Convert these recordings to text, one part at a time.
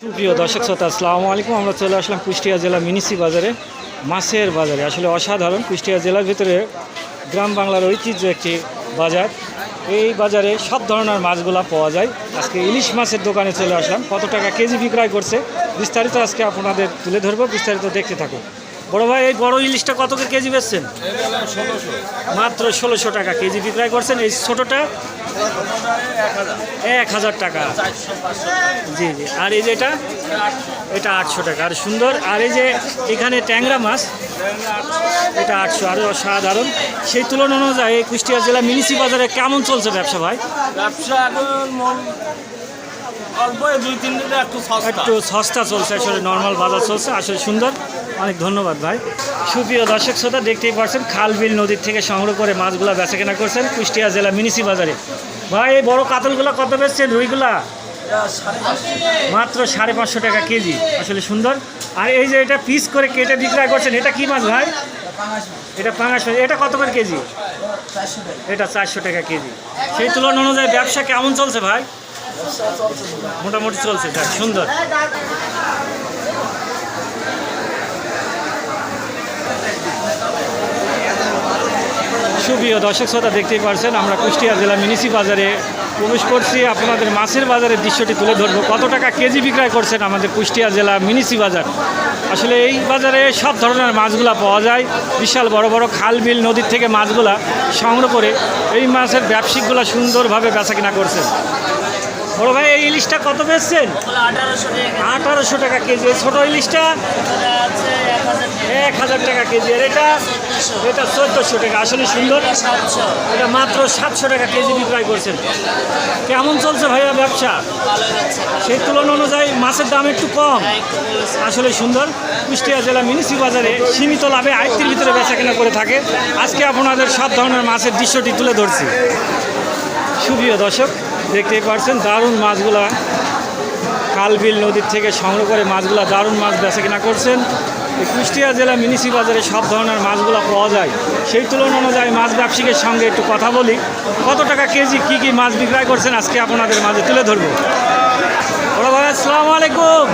প্রিয় দর্শক শ্রোতা, আসসালামু আলাইকুম। আমরা চলে আসলাম কুষ্টিয়া জেলা মিনিসি বাজারে, মাছের বাজারে। আসলে অসাধারণ, কুষ্টিয়া জেলার ভিতরে গ্রাম বাংলার ঐতিহ্য একটি বাজার। এই বাজারে সব ধরনের মাছগুলা পাওয়া যায়। আজকে ইলিশ মাছের দোকানে চলে আসলাম। কত টাকা কেজি বিক্রয় করছে, বিস্তারিত আজকে আপনাদের তুলে ধরবো। বিস্তারিত দেখতে থাকুন। বড় ভাই এই বড় ইলিশটা কত করে কেজি বেচছেন? মাত্র ষোলোশো টাকা কেজি বিক্রয় করছেন। এই ছোটোটা এক হাজার টাকা। জি জি। আর এই যে এটা এটা আটশো টাকা। আর সুন্দর। আর এই যে এখানে ট্যাংরা মাছ এটা আটশো। আরও সাধারণ সেই তুলনা অনুযায়ী এই কুষ্টিয়া জেলা মিনিসি বাজারে কেমন চলছে ব্যবসা ভাই? ব্যবসা এখন অল্প দুই তিন দিনে একটু একটু সস্তা চলছে আসলে নর্মাল বাজার চলছে আসলে সুন্দর। অনেক ধন্যবাদ ভাই। সুপ্রিয় দর্শক শ্রোতা, দেখতেই পাচ্ছেন খাল বিল নদীর থেকে সংগ্রহ করে মাছগুলা বেচা কেনা করছেন কুষ্টিয়া জেলা মিনিসি বাজারে। ভাই, এই বড় কাতলগুলো কত বেচছেন রুইগুলা? মাত্র সাড়ে পাঁচশো টাকা কেজি, আসলে সুন্দর। আর এই যে এটা পিস করে কেটে বিক্রয় করছেন, এটা কি মাছ ভাই? এটা পাঙাশ এটা কত করে কেজি? এটা চারশো টাকা কেজি। সেই তুলনা অনুযায়ী ব্যবসা কেমন চলছে ভাই? মোটামুটি চলছে, যাক, সুন্দর। সুপ্রিয় দর্শক শ্রোতা, দেখতেই পারছেন, আমরা কুষ্টিয়া জেলা মিনিসি বাজারে প্রবেশ করছি। আপনাদের মাছের বাজারের দৃশ্যটি তুলে ধরবো। কত টাকা কেজি বিক্রয় করছেন আমাদের কুষ্টিয়া জেলা মিনিসি বাজার? আসলে এই বাজারে সব ধরনের মাছগুলা পাওয়া যায়। বিশাল বড় বড় খাল বিল নদীর থেকে মাছগুলা সংগ্রহ করে এই মাছের ব্যবসায়িকগুলা সুন্দরভাবে বেচা কিনা করছেন। বড় ভাই, এই ইলিশটা কত বেচছেন? আঠারোশো টাকা কেজি। ছোটো ইলিশটা? এক হাজার টাকা কেজি। আর এটা? এটা চোদ্দোশো টাকা আসলে সুন্দর। এটা মাত্র সাতশো টাকা কেজি বিক্রয় করছেন। কেমন চলছে ভাইয়া ব্যবসা? সেই তুলনা অনুযায়ী মাছের দাম একটু কম। আসলে সুন্দর। কুষ্টিয়া জেলা মিনিসি বাজারে সীমিত লাভে আয়ত্তের ভিতরে বেচা কেনা করে থাকে। আজকে আপনাদের সব ধরনের মাছের দৃশ্যটি তুলে ধরছি। সুপ্রিয় দর্শক দেখতেই পারছেন দারুণ মাছগুলা। খালবিল নদীর থেকে সংগ্রহ করে মাছগুলা দারুণ মাছ বেচা কেনা করছেন। কুষ্টিয়া জেলা মিনিসি বাজারে সব ধরনের মাছগুলো পাওয়া যায়। সেই তুলনা অনুযায়ী মাছ ব্যবসায়ীর সঙ্গে একটু কথা বলি। কত টাকা কেজি কি কি মাছ বিক্রয় করছেন আজকে আপনাদের মাঝে তুলে ধরবো। বড় ভাই আসসালামু আলাইকুম।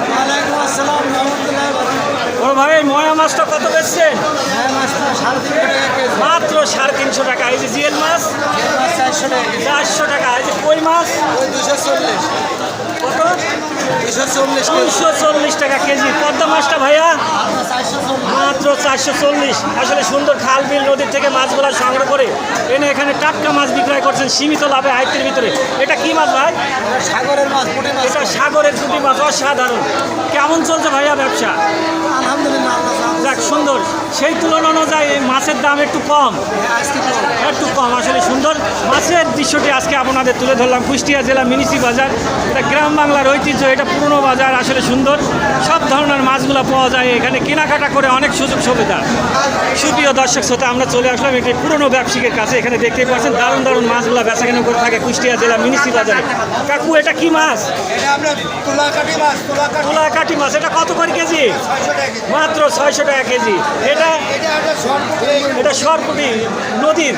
বড় ভাই ময়া মাছটা কত বেচছেন? মাত্র সাড়ে তিনশো টাকা। এই যে জিএল মাছ? চারশো টাকা এই যে কই মাছ? দুশো চল্লিশ। কত? দুশো চল্লিশ টাকা কেজি। পদ্মা মাছটা ভাইয়া? মাত্র চারশো চল্লিশ। আসলে সুন্দর খাল বিল নদীর থেকে মাছগুলো সংগ্রহ করে এনে এখানে টাটকা মাছ বিক্রয় করছেন সীমিত লাভে আয়ত্তের ভিতরে। এটা কি মাছ ভাই? সাগরের মাছ এটা সাগরের পুঁটি মাছ অসাধারণ। কেমন চলছে ভাইয়া ব্যবসা? আলহামদুলিল্লাহ যাক সুন্দর। সেই তুলনা অনুযায়ী মাছের দাম একটু কম। একটু কম, আসলে সুন্দর। মাছের দৃশ্যটি আজকে আপনাদের তুলে ধরলাম কুষ্টিয়া জেলা মিনিসি বাজার। এটা গ্রাম বাংলার ঐতিহ্য, এটা পুরনো বাজার, আসলে সুন্দর। সব ধরনের মাছগুলো পাওয়া যায়, এখানে কেনাকাটা করে অনেক সুযোগ সুবিধা। সুপ্রিয় দর্শক শ্রোতা, আমরা চলে আসলাম একটি পুরনো ব্যবসায়ীর কাছে। এখানে দেখতে পাচ্ছেন দারুণ দারুণ মাছগুলো বেচা কেনা করে থাকে কুষ্টিয়া জেলা মিনিসি বাজারে। কাকু, এটা কি মাছ? কাটি মাছ। এটা কত করে কেজি? মাত্র ছয়শো টাকা কেজি। এটা এটা সরপুটি। নদীর?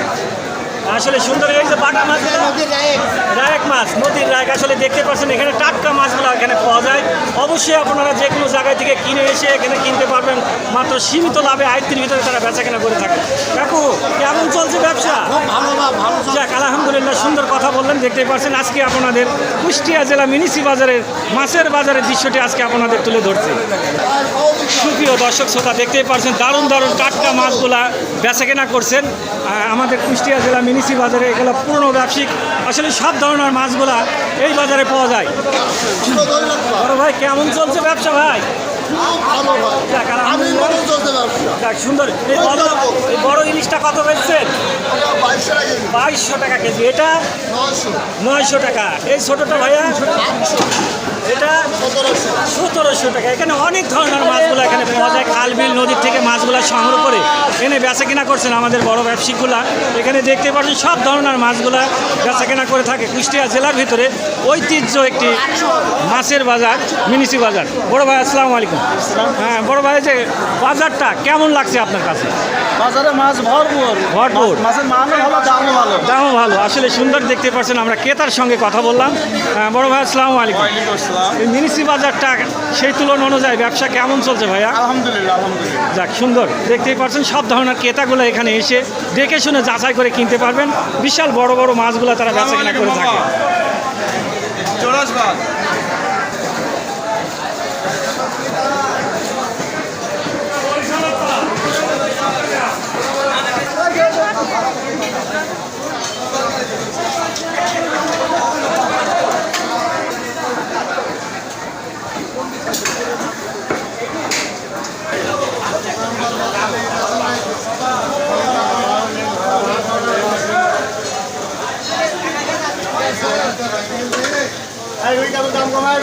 আসলে সুন্দর যে বাটা মাছ রায়ক। মাছ নদীর রায়ক। আসলে দেখতে পাচ্ছেন এখানে টাটকা মাছগুলো এখানে পাওয়া যায়। অবশ্যই আপনারা যে কোনো জায়গায় থেকে কিনে এসে এখানে কিনতে পারবেন। মাত্র সীমিত লাভে আয়ত্তের ভিতরে তারা বেচা কেনা করে থাকে। কাকু কেমন চলছে ব্যবসা? যাক আলহামদুলিল্লাহ সুন্দর কথা বললেন। দেখতে পাচ্ছেন আজকে আপনাদের কুষ্টিয়া জেলা মিনিসি বাজারের মাছের বাজারের দৃশ্যটি আজকে আপনাদের তুলে ধরছে। সুপ্রিয় দর্শক শ্রোতা দেখতেই পাচ্ছেন দারুণ দারুণ টাটকা মাছগুলা বেচা কেনা করছেন আমাদের কুষ্টিয়া জেলা মিনিসি বাজারে এগুলো পুরনো ব্যবসায়িক আসলে সব ধরনের মাছগুলা এই বাজারে পাওয়া যায়। বড় ভাই, কেমন চলছে ব্যবসা ভাই? সুন্দর। এই বড় ইলিশটা কত বেচছেন? বাইশশো টাকা কেজি। এটা? নয়শো টাকা। এই ছোটটা ভাইয়া? এটা? সতেরোশো টাকা। এখানে অনেক ধরনের মাছগুলো এখানে পাওয়া যায়। নদীর থেকে মাছগুলো সংগ্রহ করে এনে বেচা কিনা করছেন আমাদের বড় ব্যবসায়িকগুলা এখানে দেখতে পাচ্ছেন সব ধরনের মাছগুলা বেচা কেনা করে থাকে কুষ্টিয়া জেলার ভিতরে। ঐতিহ্য একটি মাছের বাজার মিনিসি বাজার। বড় ভাই আসসালামু আলাইকুম। হ্যাঁ বড় ভাই যে বাজারটা কেমন লাগছে আপনার কাছে? বাজারে মাছ ভরপুর। ভরপুর। মাছের মানও ভালো দামও ভালো। দামও ভালো। আসলে সুন্দর দেখতে পাচ্ছেন আমরা ক্রেতার সঙ্গে কথা বললাম। হ্যাঁ, বড় ভাই আসসালামু আলাইকুম। মিনিসি বাজারটা সেই তুলনা অনুযায়ী ব্যবসা কেমন চলছে ভাইয়া? আলহামদুলিল্লাহ আলহামদুলিল্লাহ। যাক, সুন্দর। দেখতেই পাচ্ছেন সব ধরনের ক্রেতাগুলো এখানে এসে দেখে শুনে যাচাই করে কিনতে পারবেন। বিশাল বড় বড় মাছগুলো তারা বেচা কেনা করে থাকে। চোরাস বাদ দাম কমায়